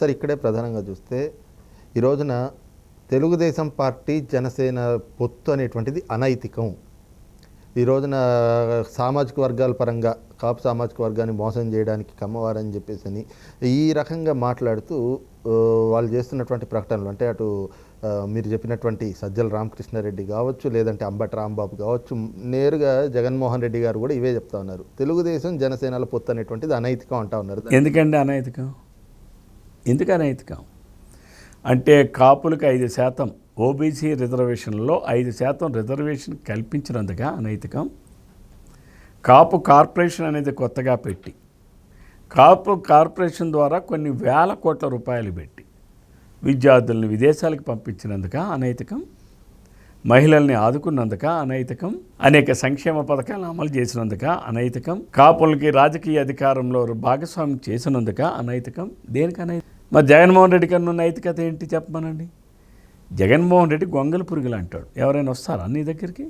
Sir ఇక్కడే ప్రధానంగా చూస్తే ఈ రోజున తెలుగుదేశం పార్టీ జనసేన పొత్తు అనేటువంటిది అనైతికం. ఈ రోజున సామాజిక వర్గాల పరంగా కాపు సామాజిక వర్గాన్ని మోసం చేయడానికి కమ్మవారని చెప్పేసి అని ఈ రకంగా మాట్లాడుతూ వాళ్ళు చేస్తున్నటువంటి ప్రకటనలు అంటే అటు మీరు చెప్పినటువంటి సజ్జల రామకృష్ణారెడ్డి కావచ్చు లేదంటే అంబటి రాంబాబు కావచ్చు నేరుగా జగన్మోహన్ రెడ్డి గారు కూడా ఇవే చెప్తా ఉన్నారు. తెలుగుదేశం జనసేనల పొత్తు అనేటువంటిది అనైతికం అంటా ఉన్నారు ఎందుకండి అనైతికం? ఎందుకు అనైతికం? అంటే కాపులకు ఐదు శాతం ఓబీసీ రిజర్వేషన్లో ఐదు శాతం రిజర్వేషన్ కల్పించినందుగా అనైతికం? కాపు కార్పొరేషన్ అనేది కొత్తగా పెట్టి కాపు కార్పొరేషన్ ద్వారా కొన్ని వేల కోట్ల రూపాయలు పెట్టి విద్యార్థులను విదేశాలకు పంపించినందుక అనైతికం? మహిళల్ని ఆదుకున్నందుక అనైతికం? అనేక సంక్షేమ పథకాలను అమలు చేసినందుక అనైతికం? కాపులకి రాజకీయ అధికారంలో భాగస్వామ్యం చేసినందుక అనైతికం? దేనికి అనైతికం మరి జగన్మోహన్ రెడ్డి కన్నా నైతికత ఏంటి చెప్పమనండి? జగన్మోహన్ రెడ్డి గొంగల పురుగులు అంటాడు. ఎవరైనా వస్తారా నీ దగ్గరికి?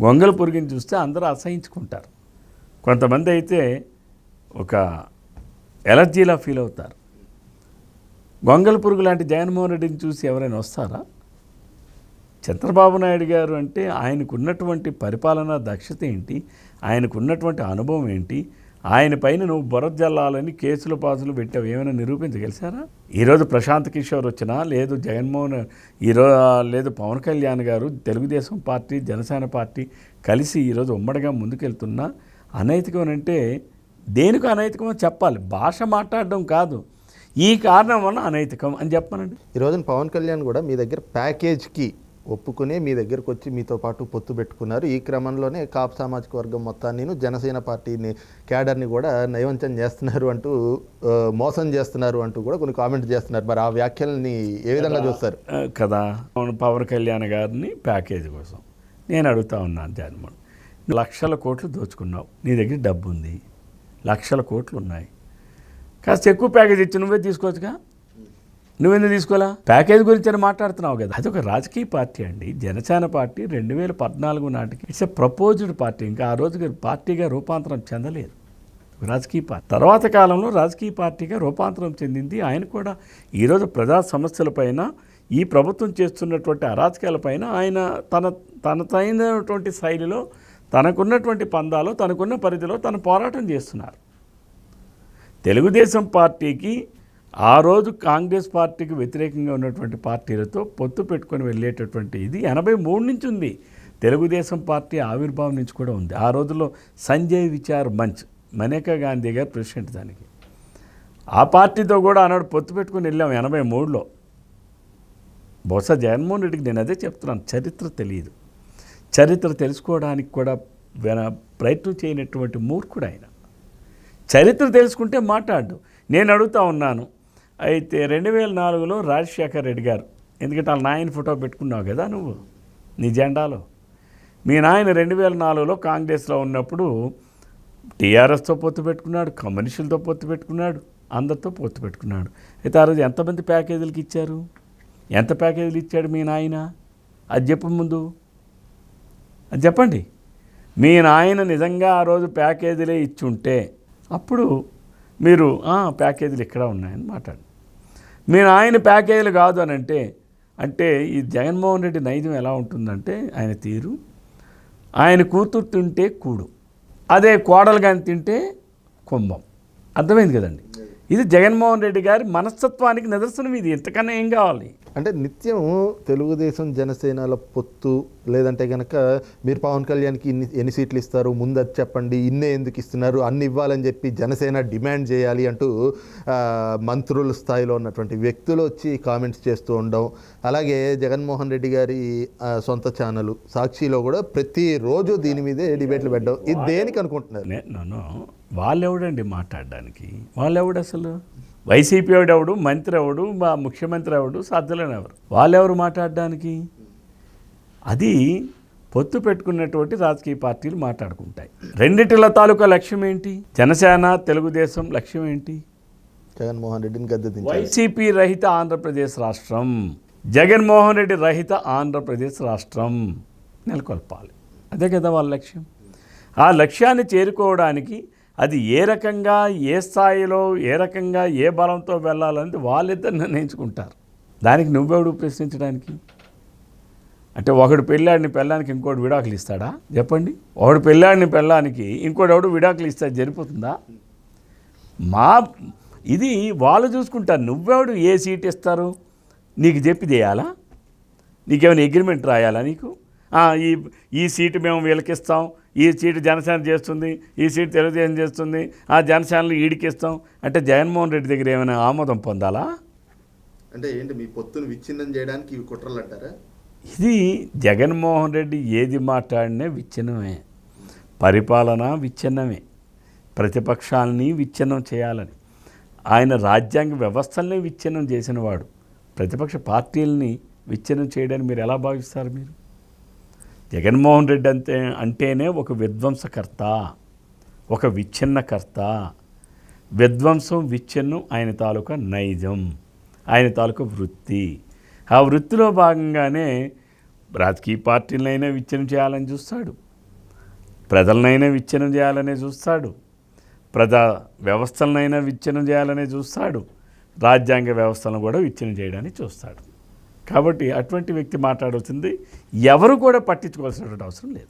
గొంగల పురుగుని చూస్తే అందరూ అసహించుకుంటారు. కొంతమంది అయితే ఒక ఎలర్జీలా ఫీల్ అవుతారు. గొంగల పురుగు లాంటి జగన్మోహన్ రెడ్డిని చూసి ఎవరైనా వస్తారా? చంద్రబాబు నాయుడు గారు అంటే ఆయనకున్నటువంటి పరిపాలనా దక్షత ఏంటి? ఆయనకున్నటువంటి అనుభవం ఏంటి? ఆయన పైన నువ్వు బురద జల్లాలని కేసులు పాసులు పెట్టావు. ఏమైనా నిరూపించగలిసారా ఈరోజు ప్రశాంత్ కిషోర్ వచ్చినా లేదు జగన్మోహన్ ఈరోజు లేదు పవన్ కళ్యాణ్ గారు తెలుగుదేశం పార్టీ జనసేన పార్టీ కలిసి ఈరోజు ఉమ్మడిగా ముందుకెళ్తున్నా. అనైతికం అంటే దేనికి అనైతికమో చెప్పాలి. భాష మాట్లాడడం కాదు. ఈ కారణం వల్ల అనైతికం అని చెప్పానండి ఈరోజు పవన్ కళ్యాణ్ కూడా మీ దగ్గర ప్యాకేజ్కి ఒప్పుకునే మీ దగ్గరకు వచ్చి మీతో పాటు పొత్తు పెట్టుకున్నారు. ఈ క్రమంలోనే కాపు సామాజిక వర్గం మొత్తాన్ని జనసేన పార్టీని క్యాడర్ని కూడా నయవంచం చేస్తున్నారు అంటూ మోసం చేస్తున్నారు అంటూ కూడా కొన్ని కామెంట్స్ చేస్తున్నారు. మరి ఆ వ్యాఖ్యల్ని ఏ విధంగా చూస్తారు? కదా పవన్ కళ్యాణ్ గారిని ప్యాకేజ్ కోసం. నేను అడుగుతా ఉన్నాను జగన్మోహన్ లక్షల కోట్లు దోచుకున్నావు. నీ దగ్గర డబ్బు ఉంది లక్షల కోట్లు ఉన్నాయి. కాస్త ఎక్కువ ప్యాకేజ్ ఇచ్చి నువ్వే తీసుకోవచ్చుగా? నువ్వెందుకు తీసుకోవాలా? ప్యాకేజ్ గురించి అని మాట్లాడుతున్నావు కదా. అది ఒక రాజకీయ పార్టీ అండి. జనసేన పార్టీ రెండు వేల పద్నాలుగు నాటికి ఇట్స్ ఎ ప్రపోజ్డ్ పార్టీ. ఇంకా ఆ రోజుకి పార్టీగా రూపాంతరం చెందలేదు. రాజకీయ పార్టీ. తర్వాత కాలంలో రాజకీయ పార్టీగా రూపాంతరం చెందింది. ఆయన కూడా ఈరోజు ప్రజా సమస్యలపైన ఈ ప్రభుత్వం చేస్తున్నటువంటి అరాచకాలపైన ఆయన తన తన తగినటువంటి శైలిలో తనకున్నటువంటి పందాలో తనకున్న పరిధిలో తను పోరాటం చేస్తున్నారు. తెలుగుదేశం పార్టీకి ఆ రోజు కాంగ్రెస్ పార్టీకి వ్యతిరేకంగా ఉన్నటువంటి పార్టీలతో పొత్తు పెట్టుకొని వెళ్ళేటటువంటి ఇది ఎనభై మూడు నుంచి ఉంది. తెలుగుదేశం పార్టీ ఆవిర్భావం నుంచి కూడా ఉంది. ఆ రోజుల్లో సంజయ్ విచార్ మంచ్ మనేకా గాంధీ గారు ప్రెసిడెంట్ దానికి. ఆ పార్టీతో కూడా ఆనాడు పొత్తు పెట్టుకుని వెళ్ళాం ఎనభై మూడులో. బహుశా జగన్మోహన్ రెడ్డికి నేను అదే చెప్తున్నాను చరిత్ర తెలియదు. చరిత్ర తెలుసుకోవడానికి కూడా ప్రయత్నం చేయనటువంటి మూర్ఖుడు ఆయన. చరిత్ర తెలుసుకుంటే మాట్లాడు నేను అడుగుతా ఉన్నాను అయితే రెండు వేల నాలుగులో రాజశేఖర్ రెడ్డి గారు ఎందుకంటే వాళ్ళ నాయన ఫోటో పెట్టుకున్నావు కదా నువ్వు నీ జెండాలో. మీ నాయన రెండు వేల నాలుగులో కాంగ్రెస్లో ఉన్నప్పుడు టీఆర్ఎస్తో పొత్తు పెట్టుకున్నాడు కమ్యూనిస్టులతో పొత్తు పెట్టుకున్నాడు అందరితో పొత్తు పెట్టుకున్నాడు. అయితే ఆ రోజు ఎంతమంది ప్యాకేజీలకి ఇచ్చారు? ఎంత ప్యాకేజీలు ఇచ్చాడు మీ నాయన? అది చెప్పు ముందు. అది చెప్పండి. మీ నాయన నిజంగా ఆ రోజు ప్యాకేజీలే ఇచ్చుంటే అప్పుడు మీరు ప్యాకేజీలు ఇక్కడ ఉన్నాయని మాట్లాడు నేను ఆయన ప్యాకేజీలు కాదు అని అంటే అంటే ఈ జగన్మోహన్ రెడ్డి నైజం ఎలా ఉంటుందంటే ఆయన తీరు ఆయన కూతురు తింటే కూడు అదే కోడలు కానీ తింటే కుంభం. అర్థమైంది కదండి? ఇది జగన్మోహన్ రెడ్డి గారి మనస్తత్వానికి నిదర్శనం ఇది. ఎంతకన్నా ఏం కావాలి? అంటే నిత్యం తెలుగుదేశం జనసేనల పొత్తు లేదంటే కనుక మీరు పవన్ కళ్యాణ్కి ఇన్ని ఎన్ని సీట్లు ఇస్తారు ముందు అది చెప్పండి ఇన్నే ఎందుకు ఇస్తున్నారు అన్ని ఇవ్వాలని చెప్పి జనసేన డిమాండ్ చేయాలి అంటూ మంత్రుల స్థాయిలో ఉన్నటువంటి వ్యక్తులు వచ్చి కామెంట్స్ చేస్తూ ఉండడం అలాగే జగన్మోహన్ రెడ్డి గారి సొంత ఛానల్ సాక్షిలో కూడా ప్రతిరోజు దీని మీదే డిబేట్లు పెట్టడం ఇది దేనికి అనుకుంటున్నారు? నే- నన్ను వాళ్ళెవడండి మాట్లాడడానికి? వాళ్ళెవడు అసలు? వైసీపీ ఎవడెవడు మంత్రి ఎవడు మా ముఖ్యమంత్రి ఎవడు సాధ్యులని ఎవరు? వాళ్ళెవరు మాట్లాడడానికి? అది పొత్తు పెట్టుకున్నటువంటి రాజకీయ పార్టీలు మాట్లాడుకుంటాయి. రెండిటిల తాలూకా లక్ష్యం ఏంటి? జనసేన తెలుగుదేశం లక్ష్యం ఏంటి? జగన్మోహన్ రెడ్డిని గద్దె వైసీపీ రహిత ఆంధ్రప్రదేశ్ రాష్ట్రం జగన్మోహన్ రెడ్డి రహిత ఆంధ్రప్రదేశ్ రాష్ట్రం నెలకొల్పాలి. అదే కదా వాళ్ళ లక్ష్యం. ఆ లక్ష్యాన్ని చేరుకోవడానికి అది ఏ రకంగా ఏ స్థాయిలో ఏ రకంగా ఏ బలంతో వెళ్ళాలనేది వాళ్ళిద్దరు నిర్ణయించుకుంటారు. దానికి నువ్వెవడు ప్రశ్నించడానికి? అంటే ఒకడు పెళ్ళాడిని పెళ్ళానికి ఇంకోటి విడాకులు ఇస్తాడా? చెప్పండి. ఒకడు పెళ్ళాడిని పెళ్ళానికి ఇంకోటి ఎవడు విడాకులు ఇస్తా జరిపోతుందా మా ఇది వాళ్ళు చూసుకుంటారు. నువ్వెవడు ఏ సీట్ ఇస్తారు? నీకు చెప్పి చేయాలా? నీకేమైనా అగ్రిమెంట్ రాయాలా నీకు? ఈ ఈ సీటు మేము వీళ్ళకి ఇస్తాం. ఈ సీటు జనసేన చేస్తుంది. ఈ సీటు తెలుగుదేశం చేస్తుంది. ఆ జనసేనలు ఈడికిస్తాం. అంటే జగన్మోహన్ రెడ్డి దగ్గర ఏమైనా ఆమోదం పొందాలా? అంటే ఏంటి మీ పొత్తును విచ్ఛిన్నం చేయడానికి ఇవి కుట్రలు అంటారా? ఇది జగన్మోహన్ రెడ్డి ఏది మాట్లాడినా విచ్ఛిన్నమే. పరిపాలన విచ్ఛిన్నమే. ప్రతిపక్షాలని విచ్ఛిన్నం చేయాలని. ఆయన రాజ్యాంగ వ్యవస్థల్ని విచ్ఛిన్నం చేసినవాడు. ప్రతిపక్ష పార్టీలని విచ్ఛిన్నం చేయడని మీరు ఎలా భావిస్తారు మీరు? జగన్మోహన్ రెడ్డి అంతే అంటేనే ఒక విధ్వంసకర్త ఒక విచ్ఛిన్నకర్త. విధ్వంసం విచ్ఛిన్నం ఆయన తాలూకా నైజం ఆయన తాలూకా వృత్తి. ఆ వృత్తిలో భాగంగానే రాజకీయ పార్టీలనైనా విచ్ఛిన్నం చేయాలని చూస్తాడు. ప్రజలనైనా విచ్ఛిన్నం చేయాలనే చూస్తాడు. ప్రజా వ్యవస్థలనైనా విచ్ఛిన్నం చేయాలనే చూస్తాడు. రాజ్యాంగ వ్యవస్థలను కూడా విచ్ఛిన్నం చేయడానికి చూస్తాడు. కాబట్టి అటువంటి వ్యక్తి మాట్లాడాల్సింది ఎవరు కూడా పట్టించుకోవాల్సినటువంటి అవసరం లేదు.